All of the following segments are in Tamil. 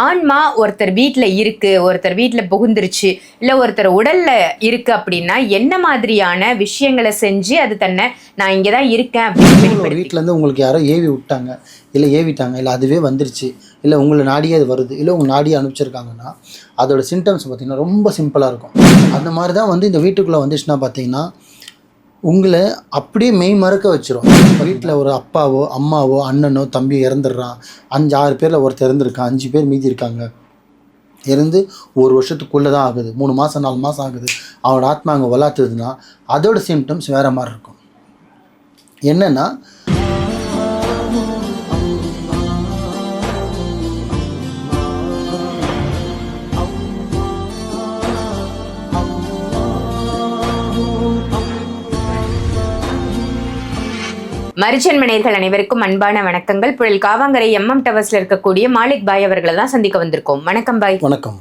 ஆன்மா ஒருத்தர் வீட்டில் இருக்கு ஒருத்தர் வீட்டில் புகுந்துருச்சு இல்லை ஒருத்தர் உடல்ல இருக்கு அப்படின்னா என்ன மாதிரியான விஷயங்களை செஞ்சு அது தன்னை நான் இங்கே தான் இருக்கேன் அப்படின்னு வீட்டிலேருந்து உங்களுக்கு யாரோ ஏவி விட்டாங்க இல்லை ஏவிட்டாங்க இல்லை அதுவே வந்துருச்சு இல்லை உங்களை நாடியே அது வருது இல்லை உங்கள் நாடியே அனுப்பிச்சிருக்காங்கன்னா அதோட சிம்டம்ஸ் பார்த்தீங்கன்னா ரொம்ப சிம்பிளாக இருக்கும். அந்த மாதிரி தான் வந்து இந்த வீட்டுக்குள்ளே வந்துச்சுன்னா பார்த்தீங்கன்னா உங்களை அப்படியே மெய் மறக்க வச்சிரும். வீட்டில் ஒரு அப்பாவோ அம்மாவோ அண்ணனோ தம்பியோ இறந்துடுறான். அஞ்சு ஆறு பேரில் ஒருத்தர் இறந்துருக்கான். அஞ்சு பேர் மீதி இருக்காங்க. இருந்து ஒரு வருஷத்துக்குள்ளே தான் ஆகுது. மூணு மாதம் நாலு மாதம் ஆகுது. அவனோட ஆத்மா அங்கே வளர்த்துதுன்னா அதோட சிம்டம்ஸ் வேறு மாதிரி இருக்கும். என்னென்னா மரிச்சன்மனையர்கள் அனைவருக்கும் அன்பான வணக்கங்கள். புழல் காவாங்கரை எம்எம் டவர்ஸ்ல இருக்கக்கூடிய மாலிக் பாய் அவர்களை தான் சந்திக்க வந்திருக்கோம். வணக்கம் பாய். வணக்கம்.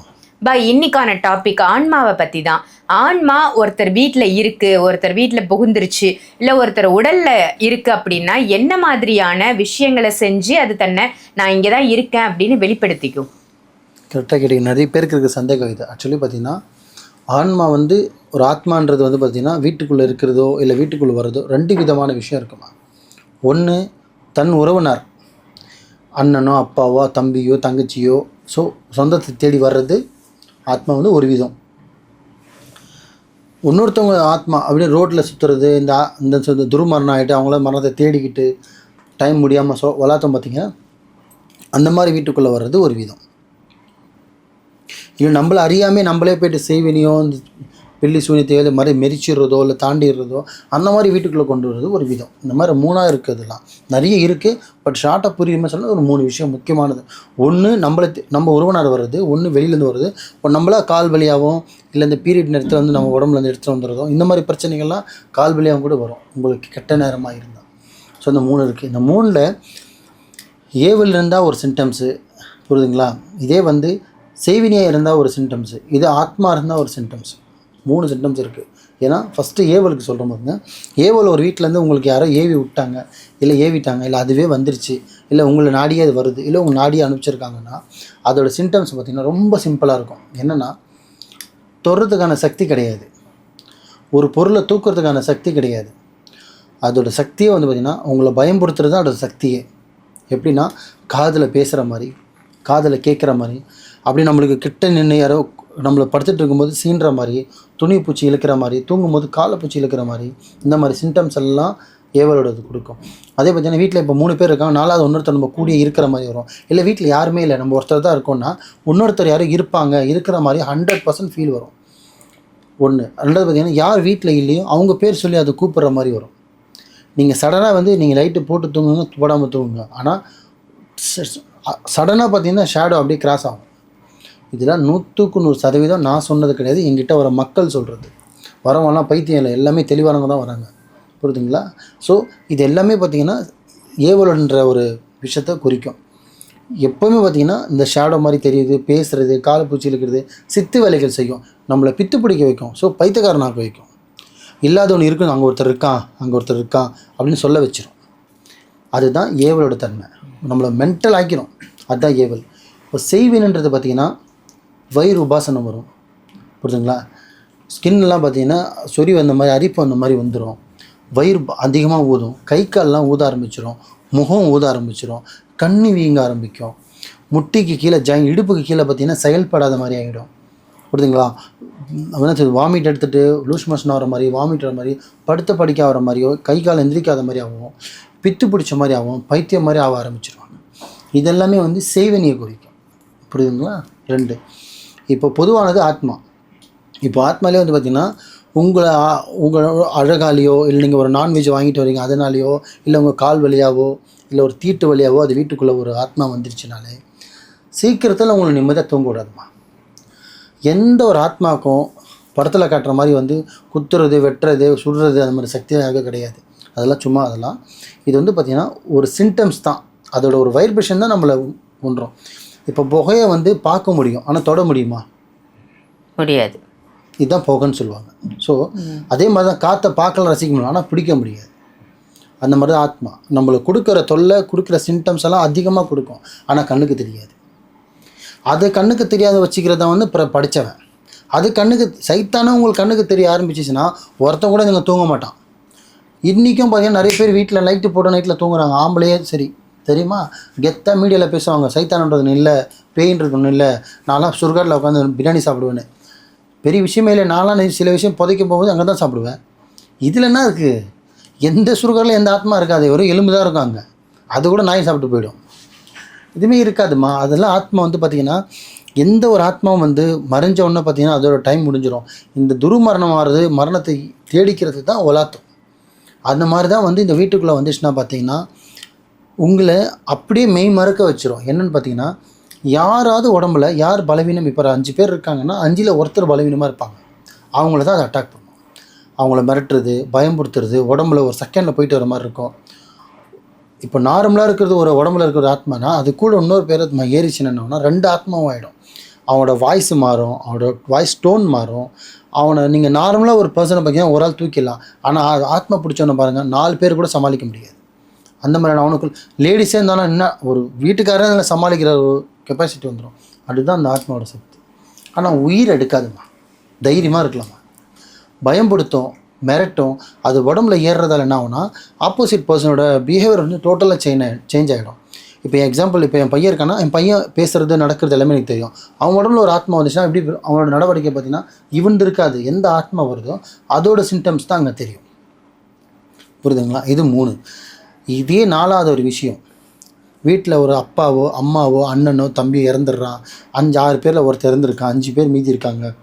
பாய் இன்னைக்கான டாபிக் ஆன்மாவை பத்தி தான். ஆன்மா ஒருத்தர் வீட்டில் இருக்கு ஒருத்தர் வீட்டில் புகுந்துருச்சு இல்லை ஒருத்தர் உடல்ல இருக்கு அப்படின்னா என்ன மாதிரியான விஷயங்களை செஞ்சு அது தன்னை நான் இங்கே தான் இருக்கேன் அப்படின்னு வெளிப்படுத்திக்கும்? கரெக்டாக கேட்டீங்க. நிறைய பேருக்கு இருக்க சந்தேகம் இது. ஆக்சுவலி பார்த்தீங்கன்னா ஆன்மா வந்து ஒரு ஆத்மான்றது வந்து பார்த்திங்கன்னா வீட்டுக்குள்ளே இருக்கிறதோ இல்லை வீட்டுக்குள்ளே வர்றதோ ரெண்டு விதமான விஷயம் இருக்குமா? ஒன்று தன் உறவினர். அண்ணனோ அப்பாவோ தம்பியோ தங்கச்சியோ ஸோ சொந்தத்தை தேடி வர்றது ஆத்மா வந்து ஒரு விதம். இன்னொருத்தவங்க ஆத்மா அப்படியே ரோட்டில் சுற்றுறது இந்த இந்த துர்மரணம் ஆகிட்டு அவங்கள மரணத்தை தேடிக்கிட்டு டைம் முடியாமல் சொ வளர்த்தோம் பார்த்திங்க அந்த மாதிரி வீட்டுக்குள்ளே வர்றது ஒரு விதம். இது நம்மள அறியாமே நம்மளே போயிட்டு செய்வினியோ பில்லி வெள்ளி சூனியத்தையோ இல்லை மாதிரி மெரிச்சிடுறதோ இல்லை தாண்டிடுறதோ அந்த மாதிரி வீட்டுக்குள்ளே கொண்டு வர்றது ஒரு விதம். இந்த மாதிரி மூணாக இருக்குதுலாம் நிறைய இருக்குது பட் ஷார்ட்டாக புரியுமா சொன்னால் ஒரு மூணு விஷயம் முக்கியமானது. ஒன்று நம்மளை நம்ம உறவினர் வர்றது ஒன்று வெளியிலேருந்து வருது இப்போ நம்மளா கால் வலியாகவும் இல்லை இந்த பீரியட் நேரத்தில் வந்து நம்ம உடம்புலேருந்து எடுத்துகிட்டு வந்துடுறதோ இந்த மாதிரி பிரச்சனைகள்லாம் கால் வலியாகவும் கூட வரும். உங்களுக்கு கெட்ட நேரமாக இருந்தால் ஸோ இந்த மூணு இருக்குது இந்த மூணில் ஏவில் இருந்தால் ஒரு சிம்டம்ஸு புரியுதுங்களா? இதே வந்து செய்வினியாக இருந்தால் ஒரு சிம்டம்ஸு இது ஆத்மா இருந்தால் ஒரு சிம்டம்ஸ் மூணு சிம்டம்ஸ் இருக்குது ஏன்னா ஃபஸ்ட்டு ஏவலுக்கு சொல்கிற பாருங்க. ஏவல் ஒரு வீட்டிலேருந்து உங்களுக்கு யாரோ ஏவி விட்டாங்க இல்லை ஏவிட்டாங்க இல்லை அதுவே வந்துருச்சு இல்லை உங்களை நாடியே அது வருது இல்லை உங்கள் நாடியே அனுப்பிச்சிருக்காங்கன்னா அதோடய சிம்டம்ஸ் பார்த்திங்கன்னா ரொம்ப சிம்பிளாக இருக்கும். என்னென்னா தொடுறதுக்கான சக்தி கிடையாது. ஒரு பொருளை தூக்குறதுக்கான சக்தி கிடையாது. அதோட சக்தியே வந்து பார்த்திங்கன்னா உங்களை பயன்படுத்துறது தான் அதோட சக்தியே. எப்படின்னா காதில் பேசுகிற மாதிரி காதில் கேட்குற மாதிரி அப்படி நம்மளுக்கு கிட்ட நின்று யாரோ நம்மளை படுத்துட்டு இருக்கும்போது சீன்ற மாதிரி துணி பூச்சி இழுக்கிற மாதிரி தூங்கும்போது காலை பூச்சி இழுக்கிற மாதிரி இந்த மாதிரி சிம்டம்ஸ் எல்லாம் ஏவலோடது கொடுக்கும். அதே பார்த்தீங்கன்னா வீட்டில் இப்போ மூணு பேர் இருக்காங்க நாலாவது இன்னொருத்தர் நம்ம கூடிய இருக்கிற மாதிரி வரும். இல்லை வீட்டில் யாருமே இல்லை நம்ம ஒருத்தர் தான் இருக்கோம்னா இன்னொருத்தர் யாரும் இருப்பாங்க இருக்கிற மாதிரி ஹண்ட்ரட் பர்சன்ட் ஃபீல் வரும். ஒன்று ரெண்டாவது பார்த்தீங்கன்னா யார் வீட்டில் இல்லையோ அவங்க பேர் சொல்லி அதை கூப்பிட்ற மாதிரி வரும். நீங்கள் சடனாக வந்து நீங்கள் லைட்டு போட்டு தூங்குங்க போடாமல் தூங்குங்க. ஆனால் சடனாக பார்த்தீங்கன்னா ஷேடோ அப்படியே கிராஸ் ஆகும். இதெல்லாம் நூற்றுக்கு நூறு சதவீதம் நான் சொன்னது கிடையாது. எங்கிட்ட வர மக்கள் சொல்கிறது வரவங்களாம் பைத்தியம் இல்லை. எல்லாமே தெளிவானவங்க தான் வராங்க. புரியுதுங்களா? ஸோ இது எல்லாமே பார்த்தீங்கன்னா ஏவலன்ற ஒரு விஷயத்த குறிக்கும். எப்போவுமே பார்த்தீங்கன்னா இந்த ஷேடோ மாதிரி தெரியுது பேசுகிறது காலை பூச்சி இழுக்கிறது சித்து வேலைகள் செய்யும். நம்மளை பித்து பிடிக்க வைக்கும். ஸோ பைத்தியக்காரனாக வைக்கும். இல்லாதவன் இருக்கு அங்கே ஒருத்தர் இருக்கான் அங்கே ஒருத்தர் இருக்கான் அப்படின்னு சொல்ல வச்சிரும். அதுதான் ஏவலோட தன்மை. நம்மளை மென்டல் ஆக்கிரும். அதுதான் ஏவல். இப்போ செய்வினன்றது பார்த்தீங்கன்னா வயிறு உபாசனம் வரும். புரியுதுங்களா ஸ்கின்லாம் பார்த்தீங்கன்னா சொறி வந்த மாதிரி அரிப்பு வந்த மாதிரி வந்துடும் வயிறு அதிகமாக ஊதும். கை கால்லாம் ஊத ஆரம்பிச்சிடும் முகம் ஊத ஆரம்பிச்சிடும் கண்ணு வீங்க ஆரம்பிக்கும். முட்டிக்கு கீழே ஜாயின் இடுப்புக்கு கீழே பார்த்தீங்கன்னா செயல்படாத மாதிரி ஆகிடும். புரியுதுங்களா வாமிட் எடுத்துகிட்டு லூஸ் மோஷன் ஆகிற மாதிரி வாமிட் ஆகிற மாதிரி படுத்த படிக்க ஆகிற மாதிரியோ கை கால் எந்திரிக்காத மாதிரி ஆகும். பித்து பிடிச்ச மாதிரி ஆகும். பைத்தியம் மாதிரி ஆக ஆரம்பிச்சிருவாங்க இதெல்லாமே வந்து செய்வனியை குறிக்கும். புரியுதுங்களா? ரெண்டு. இப்போ பொதுவானது ஆத்மா. இப்போ ஆத்மாலே வந்து பார்த்திங்கன்னா உங்களை உங்களோட அழகாலேயோ இல்லை நீங்கள் ஒரு நான்வெஜ் வாங்கிட்டு வரீங்க அதனாலேயோ இல்லை உங்கள் கால் வழியாவோ இல்லை ஒரு தீட்டு வழியாவோ அது வீட்டுக்குள்ளே ஒரு ஆத்மா வந்துருச்சுனாலே சீக்கிரத்தில் உங்களை நிம்மதியாக தூங்க விடாதுமா. எந்த ஒரு ஆத்மாக்கும் படத்தில் காட்டுற மாதிரி வந்து குத்துறது வெட்டுறது சுடுறது அந்த மாதிரி சக்தியாக கிடையாது. அதெல்லாம் சும்மா அதெல்லாம். இது வந்து பார்த்திங்கன்னா ஒரு சிம்டம்ஸ் தான். அதோட ஒரு வைப்ரேஷன் தான் நம்மளை ஒன்றோம் இப்போ புகையை வந்து பார்க்க முடியும். ஆனால் தொட முடியுமா? முடியாது. இதுதான் புகைன்னு சொல்லுவாங்க. ஸோ அதே மாதிரி தான் காற்றை பார்க்கலாம் ரசிக்க முடியும் ஆனால் பிடிக்க முடியாது. அந்த மாதிரி தான் ஆத்மா. நம்மளுக்கு கொடுக்குற தொல்லை கொடுக்குற சிம்டம்ஸ் எல்லாம் அதிகமாக கொடுக்கும். ஆனால் கண்ணுக்கு தெரியாது. அது கண்ணுக்கு தெரியாத வச்சுக்கிறத வந்து பிற படித்தவன் அது கண்ணுக்கு சைத்தானே உங்களுக்கு கண்ணுக்கு தெரிய ஆரம்பிச்சிச்சுன்னா ஒருத்தன் கூட நீங்கள் தூங்க மாட்டான். இன்றைக்கும் பார்த்தீங்கன்னா நிறைய பேர் வீட்டில் லைட்டு போட்ட நைட்டில் தூங்குறாங்க. ஆம்பளையே சரி. தெரியுமா? கெத்தாக மீடியாவில் பேசுவாங்க. சைத்தானன்றது இல்லை பேயின்றது ஒன்றும் இல்லை. நான்லாம் சுர்காட்டில் உட்காந்து பிரியாணி சாப்பிடுவேன்னு. பெரிய விஷயமே இல்லை. நான்லாம் சில விஷயம் புதைக்கும் போகும்போது அங்கே தான் சாப்பிடுவேன். இதில் என்ன இருக்குது எந்த சுருகாரில் எந்த ஆத்மா இருக்காது. ஒரு எலும்பு தான் இருக்கும் அங்கே. அது கூட நாய் சாப்பிட்டு போயிடும். இதுவுமே இருக்காதுமா அதெல்லாம் ஆத்மா வந்து பார்த்திங்கன்னா எந்த ஒரு ஆத்மாவும் வந்து மறைஞ்ச உடனே பார்த்தீங்கன்னா அதோட டைம் முடிஞ்சிடும் இந்த துருமரணம் ஆகிறது மரணத்தை தேடிக்கிறது தான் ஒலாத்தம் அந்த மாதிரி தான் வந்து இந்த வீட்டுக்குள்ளே வந்துச்சுன்னா பார்த்தீங்கன்னா உங்களை அப்படியே மெய் மறக்க வச்சிரும். என்னன்னு பார்த்தீங்கன்னா யாராவது உடம்புல யார் பலவீனம் இப்போ அஞ்சு பேர் இருக்காங்கன்னா அஞ்சில் ஒருத்தர் பலவீனமாக இருப்பாங்க. அவங்கள தான் அதை அட்டாக் பண்ணும். அவங்கள மிரட்டுறது பயம்படுத்துறது உடம்புல ஒரு செகண்டில் போயிட்டு வர மாதிரி இருக்கும். இப்போ நார்மலாக இருக்கிறது ஒரு உடம்புல இருக்கிற ஆத்மானா அது கூட இன்னொரு பேர் ஏறிச்சுன்னு ஏறிச்சுன்னா ரெண்டு ஆத்மாவும் ஆகிடும் அவனோட வாய்ஸ் மாறும் அவனோட வாய்ஸ் டோன் மாறும். அவனை நீங்கள் நார்மலாக ஒரு பர்சனை பார்த்தீங்கன்னா ஒரு ஆள் தூக்கிடலாம்? ஆனால் ஆத்மா பிடிச்சவனை பாருங்கள் நாலு பேர் கூட சமாளிக்க முடியாது. அந்த மாதிரியான அவனுக்குள் லேடிஸே இருந்தாலும் என்ன ஒரு வீட்டுக்காரன் சமாளிக்கிற ஒரு கெப்பாசிட்டி வந்துடும் அதுதான் அந்த ஆத்மாவோட சக்தி. ஆனால் உயிர் எடுக்காதுமா. தைரியமாக இருக்கலாமா? பயம்படுத்தும் மிரட்டும் அது உடம்புல ஏறுறதால என்ன ஆகுனா ஆப்போசிட் பர்சனோட பிஹேவியர் வந்து டோட்டலாக சேஞ்ச் சேஞ்ச் ஆகிடும் இப்போ எக்ஸாம்பிள் இப்போ என் பையன் இருக்கான்னா என் பையன் பேசுகிறது நடக்கிறது எல்லாமே எனக்கு தெரியும். அவன் உடம்புல ஒரு ஆத்மா வந்துச்சுன்னா எப்படி அவனோட நடவடிக்கை பார்த்தீங்கன்னா இவன் இருக்காது. எந்த ஆத்மா வருதோ அதோட சிம்டம்ஸ் தான் அங்கே தெரியும். புரியுதுங்களா? இது மூணு. இதே நாலாவது ஒரு விஷயம். வீட்டில் ஒரு அப்பாவோ அம்மாவோ அண்ணனோ தம்பியோ இறந்துடுறான் அஞ்சு ஆறு பேரில் ஒருத்தர் இறந்துருக்கான் அஞ்சு பேர் மீதி இருக்காங்க.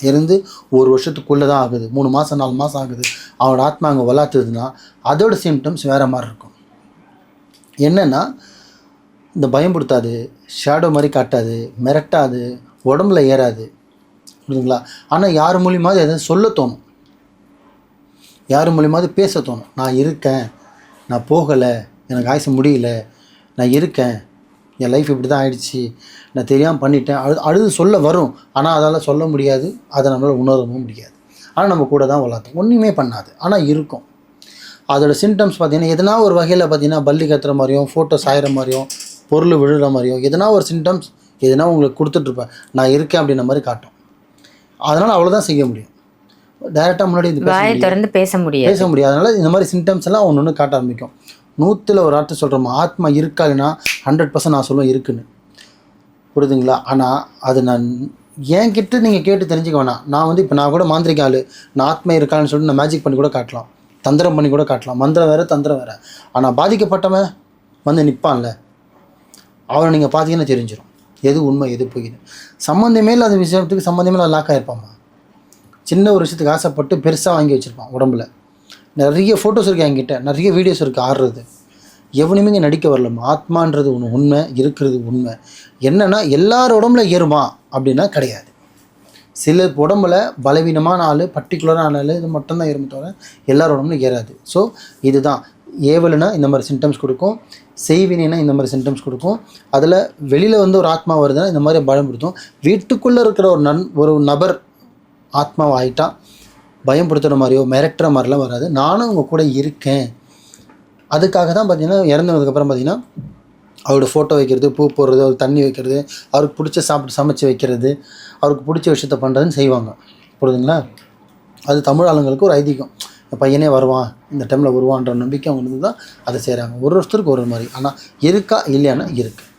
இருந்து ஒரு வருஷத்துக்குள்ளே தான் ஆகுது. மூணு மாதம் நாலு மாதம் ஆகுது. அவனோட ஆத்மா அங்கே வளர்த்துதுன்னா அதோட சிம்டம்ஸ் வேறு மாதிரி இருக்கும். என்னென்னா இந்த பயம்படுத்தாது ஷேடோ மாதிரி காட்டாது மிரட்டாது உடம்புல ஏறாது. புரியுதுங்களா? ஆனால் யார் மூலியமாவது எதாவது சொல்ல தோணும். யார் மூலியமாவது பேச தோணும். நான் இருக்கேன் நான் போகலை எனக்கு ஆயுசு முடியல நான் இருக்கேன் என் லைஃப் இப்படி தான் ஆயிடுச்சு நான் தெரியாமல் பண்ணிட்டேன். அழு அழுது சொல்ல வரும் ஆனால் அதால் சொல்ல முடியாது அதை நம்மளால் உணரவும் முடியாது. ஆனால் நம்ம கூட தான் வளர்த்தோம். ஒன்றுமே பண்ணாது ஆனால் இருக்கும். அதோட சிம்டம்ஸ் பார்த்தீங்கன்னா எதனா ஒரு வகையில் பார்த்தீங்கன்னா பல்லி கத்துற மாதிரியும் ஃபோட்டோ சாயிற மாதிரியும் பொருள் விழுற மாதிரியும் எதனா ஒரு சிம்டம்ஸ் எதனா உங்களுக்கு கொடுத்துட்ருப்பேன் நான் இருக்கேன் அப்படின்ற மாதிரி காட்டும். அதனால் அவ்வளோதான் செய்ய முடியும். டைரெக்டாக முன்னாடி வாயை. திறந்து பேச முடியாது. பேச முடியாது. அதனால இந்த மாதிரி சிம்டம்ஸ் எல்லாம் ஒன்று ஒன்று காட்ட ஆரம்பிக்கும். நூற்றில் ஒரு ஆர்ட்டு சொல்கிறோமா ஆத்மா இருக்கா இல்லைன்னா ஹண்ட்ரட் பர்சன்ட் நான் சொல்லுவேன் இருக்குன்னு. புரியுதுங்களா? ஆனால் அது நான் என்கிட்ட நீங்கள் கேட்டு தெரிஞ்சுக்க வேணாம். நான் வந்து இப்போ நான் கூட மாந்திரிக ஆளு. நான் ஆத்மா இருக்கான்னு சொல்லிட்டு நான் மேஜிக் பண்ணி கூட காட்டலாம். தந்திரம் பண்ணி கூட காட்டலாம். மந்திரம் வேறு தந்திரம் வேறு. ஆனால் பாதிக்கப்பட்டவன் வந்து நிற்பான்ல அவனை நீங்கள் பார்த்தீங்கன்னா தெரிஞ்சிடும் எது உண்மை எது பொய்னு. சம்மந்தமே இல்லாத விஷயத்துக்கு சம்மந்தமே இல்லாத லாக் ஆகிருப்பாம்மா சின்ன ஒரு விஷயத்துக்கு ஆசைப்பட்டு பெருசாக வாங்கி வச்சுருப்பான் உடம்புல. நிறைய ஃபோட்டோஸ் இருக்குது என்கிட்ட. நிறைய வீடியோஸ் இருக்குது ஆடுறது. எவனுமே இங்கே நடிக்க வரலம்மா. ஆத்மான்றது ஒன்று உண்மை இருக்கிறது உண்மை. என்னென்னா எல்லார் உடம்புல ஏறுமா அப்படின்னா கிடையாது. சில உடம்புல பலவீனமான ஆள் பர்டிகுலரான ஆள் இது மட்டும்தான் ஏறுமே தவிர எல்லார் உடம்புல ஏறாது. ஸோ இதுதான். ஏவலுனா இந்த மாதிரி சிம்டம்ஸ் கொடுக்கும். செய்வினைனா இந்த மாதிரி சிம்டம்ஸ் கொடுக்கும். அதில் வெளியில் வந்து ஒரு ஆத்மா வருதுன்னா இந்த மாதிரி பலம் கொடுத்தும். வீட்டுக்குள்ளே இருக்கிற ஒரு நன் ஒரு நபர் ஆத்மாவை ஆயிட்டா பயப்படுத்துகிற மாதிரியோ மிரட்டுற மாதிரிலாம் வராது. நானும் உங்கள் கூட இருக்கேன். அதுக்காக தான் பார்த்தீங்கன்னா இறந்ததுக்கப்புறம் பார்த்தீங்கன்னா அவரோட ஃபோட்டோ வைக்கிறது பூ போடுறது அவருக்கு தண்ணி வைக்கிறது அவருக்கு பிடிச்ச சாப்பிட்டு சமைச்சு வைக்கிறது அவருக்கு பிடிச்ச விஷயத்த பண்ணுறதுன்னு செய்வாங்க. புரியுதுங்களா? அது தமிழ் ஆளுங்களுக்கு ஒரு ஐதீகம். பையனே வருவான் இந்த டைமில் வருவான்ற நம்பிக்கை அவங்க தான் அதை செய்கிறாங்க ஒரு ஒருத்தருக்கு ஒரு மாதிரி. ஆனால் இருக்கா இல்லையானா இருக்குது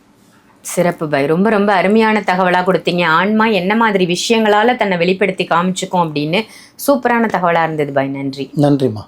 சிறப்பு பை. ரொம்ப ரொம்ப அருமையான தகவலாக கொடுத்தீங்க. ஆன்மா என்ன மாதிரி விஷயங்களால தன்னை வெளிப்படுத்தி காமிச்சுக்கும் அப்படின்னு சூப்பரான தகவலாக இருந்தது பை. நன்றி. நன்றிம்மா.